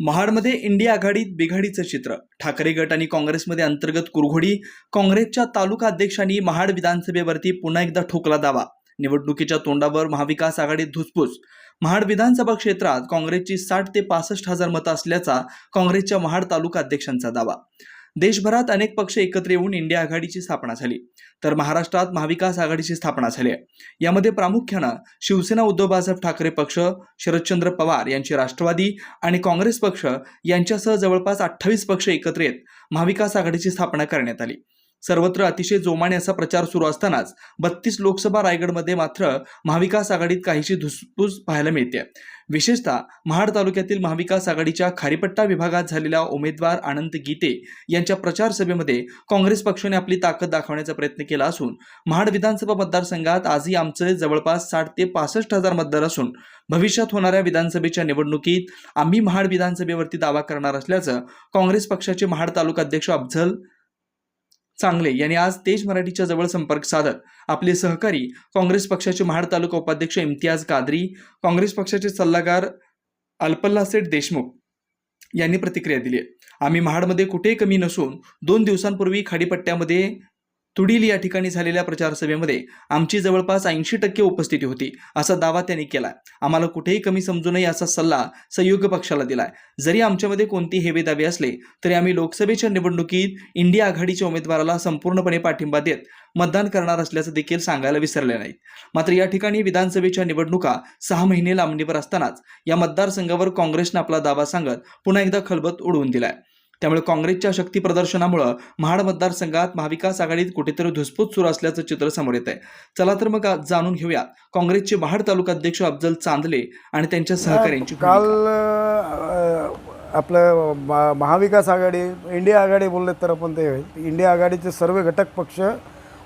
महाडमध्ये इंडिया आघाडीत बिघाडीचं चित्र. ठाकरे गट आणि काँग्रेसमध्ये अंतर्गत कुरघोडी. काँग्रेसच्या तालुका अध्यक्षांनी महाड विधानसभेवरती पुन्हा एकदा ठोकला दावा. निवडणुकीच्या तोंडावर महाविकास आघाडीत धुसफूस. महाड विधानसभा क्षेत्रात काँग्रेसची साठ ते पासष्ट हजार मतं असल्याचा काँग्रेसच्या महाड तालुका अध्यक्षांचा दावा. देशभरात अनेक पक्ष एकत्र येऊन इंडिया आघाडीची स्थापना झाली. तर महाराष्ट्रात महाविकास आघाडीची स्थापना झाली आहे. यामध्ये प्रामुख्यानं शिवसेना उद्धव बाळासाहेब ठाकरे पक्ष शरदचंद्र पवार यांची राष्ट्रवादी आणि काँग्रेस पक्ष यांच्यासह जवळपास अठ्ठावीस पक्ष एकत्र येत महाविकास आघाडीची स्थापना करण्यात आली. सर्वत्र अतिशय जोमाने असा प्रचार सुरू असतानाच बत्तीस लोकसभा रायगडमध्ये मात्र महाविकास आघाडीत काहीशी धुसफूस पाहायला मिळते. विशेषतः महाड तालुक्यातील महाविकास आघाडीच्या खारीपट्टा विभागात झालेल्या उमेदवार अनंत गीते यांच्या प्रचार सभेमध्ये काँग्रेस पक्षाने आपली ताकद दाखवण्याचा प्रयत्न केला असून महाड विधानसभा मतदारसंघात आजही आमचे जवळपास साठ ते पासष्ट हजार मतदार असून भविष्यात होणाऱ्या विधानसभेच्या निवडणुकीत आम्ही महाड विधानसभेवरती दावा करणार असल्याचं काँग्रेस पक्षाचे महाड तालुका अध्यक्ष अफझल चांगले यांनी आज तेज मराठीच्या जवळ संपर्क साधत आपले सहकारी काँग्रेस पक्षाचे महाड तालुका उपाध्यक्ष इम्तियाज कादरी काँग्रेस पक्षाचे सल्लागार अल्पल्ला सेठ देशमुख यांनी प्रतिक्रिया दिली आहे. आम्ही महाडमध्ये कुठेही कमी नसून दोन दिवसांपूर्वी खाडीपट्ट्यामध्ये तुडील या ठिकाणी झालेल्या प्रचारसभेमध्ये आमची जवळपास ऐंशी टक्के उपस्थिती होती असा दावा त्यांनी केला आम्हाला कुठेही कमी समजू नये असा सल्ला संयुक्त पक्षाला दिलाय. जरी आमच्यामध्ये कोणती हेवे दावे असले तरी आम्ही लोकसभेच्या निवडणुकीत इंडिया आघाडीच्या उमेदवाराला संपूर्णपणे पाठिंबा देत मतदान करणार असल्याचं देखील सांगायला विसरले नाहीत. मात्र या ठिकाणी विधानसभेच्या निवडणुका सहा महिने लांबणीवर असतानाच या मतदारसंघावर काँग्रेसनं आपला दावा सांगत पुन्हा एकदा खलबत उडवून दिलाय. त्यामुळे काँग्रेसच्या शक्ती प्रदर्शनामुळं महाड मतदारसंघात महाविकास आघाडीत कुठेतरी धुसफूस सुरू असल्याचं चित्र समोर येत आहे चला तर मग जाणून घेऊया. काँग्रेसचे महाड तालुका अध्यक्ष अफजल चांदले आणि त्यांच्या सहकाऱ्यांची काल आपलं महाविकास आघाडी इंडिया आघाडी बोलले तर आपण ते इंडिया आघाडीचे सर्व घटक पक्ष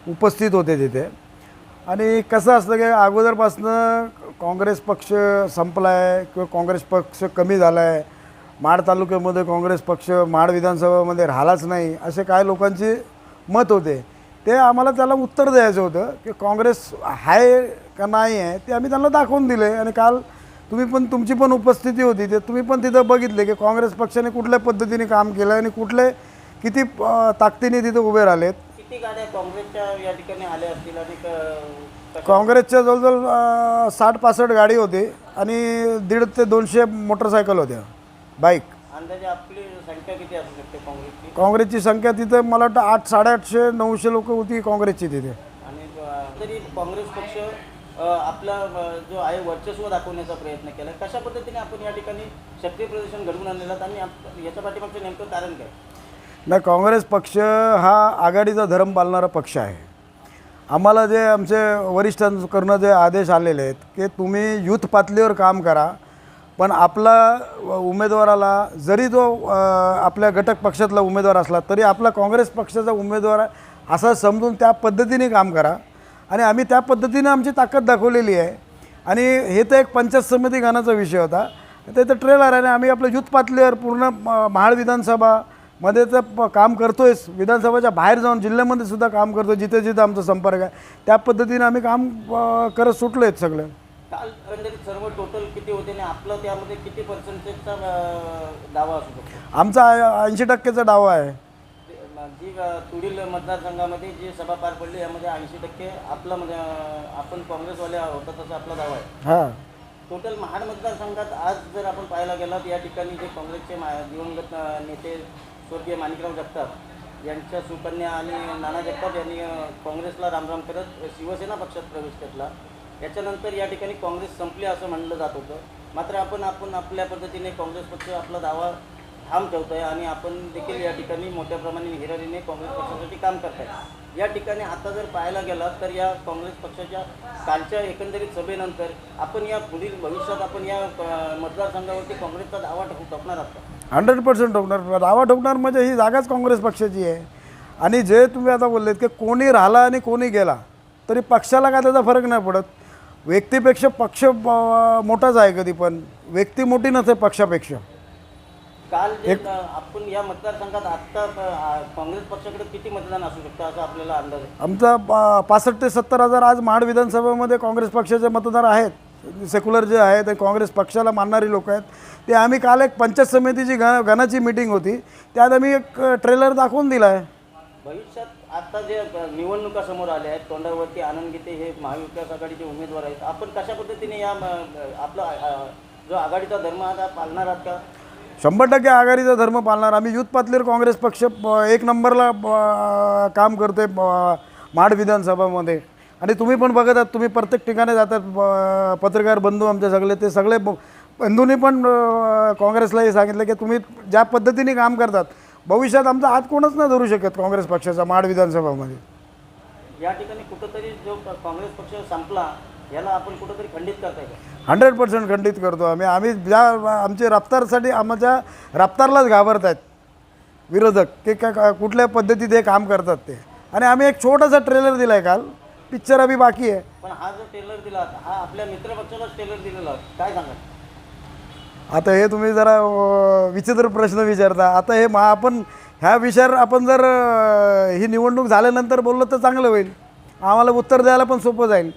उपस्थित होते तिथे. आणि कसं असतं की अगोदरपासनं काँग्रेस पक्ष संपला आहे किंवा काँग्रेस पक्ष कमी झाला आहे माड तालुक्यामध्ये काँग्रेस पक्ष माड विधानसभामध्ये राहिलाच नाही असे काय लोकांचे मत होते. ते आम्हाला त्याला उत्तर द्यायचं होतं की काँग्रेस आहे का नाही आहे ते आम्ही त्यांना दाखवून दिले. आणि काल तुम्ही पण तुमची पण उपस्थिती होती ते तुम्ही पण तिथं बघितले की काँग्रेस पक्षाने कुठल्या पद्धतीने काम केलं आणि कुठले किती ताकदीने तिथे उभे राहिलेत. किती गाड्या काँग्रेसच्या या ठिकाणी आल्या असतील आणि क- कशा- काँग्रेसच्या जवळजवळ साठ पासष्ट गाडी होती आणि दीड ते दोनशे मोटरसायकल होत्या. बाईक. अंदाजे आपली संख्या किती असू शकते काँग्रेसची? काँग्रेसची संख्या तिथं मला वाटतं आठ साडेआठशे नऊशे लोक होती काँग्रेसची तिथे. आणि अ, तरी काँग्रेस पक्ष अ, आपला अ, जो आहे वर्चस्व दाखवण्याचा प्रयत्न केला. कशा पद्धतीने आपण या ठिकाणी शक्ती प्रदर्शन घडवून आणलेला आणि आप- याच्या पाठीमागचं नेमकं कारण काय? नाही काँग्रेस पक्ष हा आघाडीचा धर्म पाळणारा पक्ष आहे. आम्हाला जे आमचे वरिष्ठांकडनं जे आदेश आलेले आहेत की तुम्ही यूथ पातळीवर काम करा पण आपला उमेदवाराला जरी तो आपल्या घटक पक्षातला उमेदवार असला तरी आपला काँग्रेस पक्षाचा उमेदवार आहे समजून त्या पद्धतीने काम करा. आणि आम्ही त्या पद्धतीने आमची ताकद दाखवलेली आहे. आणि हे तर एक पंचायत समिती गाण्याचा विषय होता. ते तर ट्रेलर आहे आणि आम्ही आपलं युथ पातळीवर पूर्ण महाड विधानसभा मध्ये तर प- काम करतोयच. विधानसभाच्या बाहेर जाऊन जिल्ह्यामध्ये सुद्धा काम करतो जिथे जिथे आमचा संपर्क आहे. त्या पद्धतीने आम्ही काम करत सुटलो आहेत सगळं. काल एकंदरीत सर्व टोटल किती होते आणि आपलं त्यामध्ये किती पर्सेंटेजचा दावा असू शकतो? आमचा ऐंशी टक्केचा डावा आहे. जी तुडील मतदारसंघामध्ये जी सभा पार पडली यामध्ये ऐंशी टक्के आपला म्हणजे आपण काँग्रेसवाले होता तसा आपला दावा आहे. हां. टोटल महाड मतदारसंघात आज जर आपण पाहायला गेलात या ठिकाणी जे काँग्रेसचे मा दिवंगत अ, नेते स्वर्गीय माणिकराव जगताप यांच्या सुकन्या आणि नाना जगताप यांनी अ, काँग्रेसला रामराम करत शिवसेना पक्षात प्रवेश घेतला. याच्यानंतर या ठिकाणी काँग्रेस संपली असं म्हणलं जात होतं. मात्र आपण आपण आपल्या पद्धतीने काँग्रेस पक्ष आपला दावा ठाम आहे आणि आपण देखील या ठिकाणी मोठ्या प्रमाणे हिरारीने काँग्रेस पक्षासाठी काम करताय. या ठिकाणी आता जर पाहायला गेलात तर या काँग्रेस पक्षाच्या कालच्या एकंदरीत सभेनंतर आपण या पुढील भविष्यात आपण या मतदारसंघावरती काँग्रेसचा दावा ठोकणार आहात हंड्रेड पर्सेंट ठोकणार दावा ठोकणार म्हणजे ही जागाच काँग्रेस पक्षाची आहे. आणि जे तुम्ही आता बोललेत की कोणी राहिला आणि कोणी गेला तरी पक्षाला काय त्याचा फरक नाही पडत. व्यक्तीपेक्षा पक्ष अं, मोठाच आहे कधी पण. व्यक्ती मोठी नसते पक्षापेक्षा. काल जे अ, आपण या मतदारसंघात आत्ता अ, काँग्रेस पक्षाकडे किती मतदान असू शकतं असा आपल्याला अंदाज आहे? आमचा पा पासष्ट ते सत्तर हजार आज महाड विधानसभेमध्ये काँग्रेस पक्षाचे मतदार आहेत. सेक्युलर जे आहे ते काँग्रेस पक्षाला मानणारी लोक आहेत. ते आम्ही काल एक पंचायत समितीची ग गणाची मिटिंग होती. त्यात आम्ही एक ट्रेलर दाखवून दिला आहे भविष्यात आता जे निवडणुका समोर आल्या आहेत तोंडावरती आनंद गीते हे महाविकास आघाडीचे उमेदवार आहेत. आपण कशा पद्धतीने या आपला जो आघाडीचा धर्म आता पालणार आहात का? शंभर टक्के आघाडीचा धर्म पालणार. आम्ही युथ पातळीवर काँग्रेस पक्ष एक नंबरला काम करतोय आहे महाड विधानसभामध्ये. आणि तुम्ही पण बघत आहात तुम्ही प्रत्येक ठिकाणी जातात पत्रकार बंधू आमचे सगळे ते सगळे बंधूंनी पण काँग्रेसला हे सांगितलं की तुम्ही ज्या पद्धतीने काम करतात भविष्यात आमचा हात कोणच नाही धरू शकत काँग्रेस पक्षाचा महाड विधानसभामध्ये. या ठिकाणी कुठंतरी जो काँग्रेस पक्ष संपला याला आपण कुठंतरी खंडित करताय हंड्रेड पर्सेंट खंडित करतो आम्ही. आम्ही ज्या आमचे रफ्तारसाठी आमच्या रफ्तारलाच घाबरत आहेत विरोधक की काय कुठल्या पद्धतीत हे काम करतात ते. आणि आम्ही एक छोटासा ट्रेलर दिला आहे काल. पिक्चर अभि बाकी आहे. पण हा जो टेलर दिला हा आपल्या मित्रपक्षालाच टेलर दिलेला. काय सांगा आता हे तुम्ही जरा विचित्र प्रश्न विचारता. आता हे मा आपण ह्या विषयावर आपण जर ही निवडणूक झाल्यानंतर बोललो तर चांगलं होईल. आम्हाला उत्तर द्यायला पण सोपं जाईल.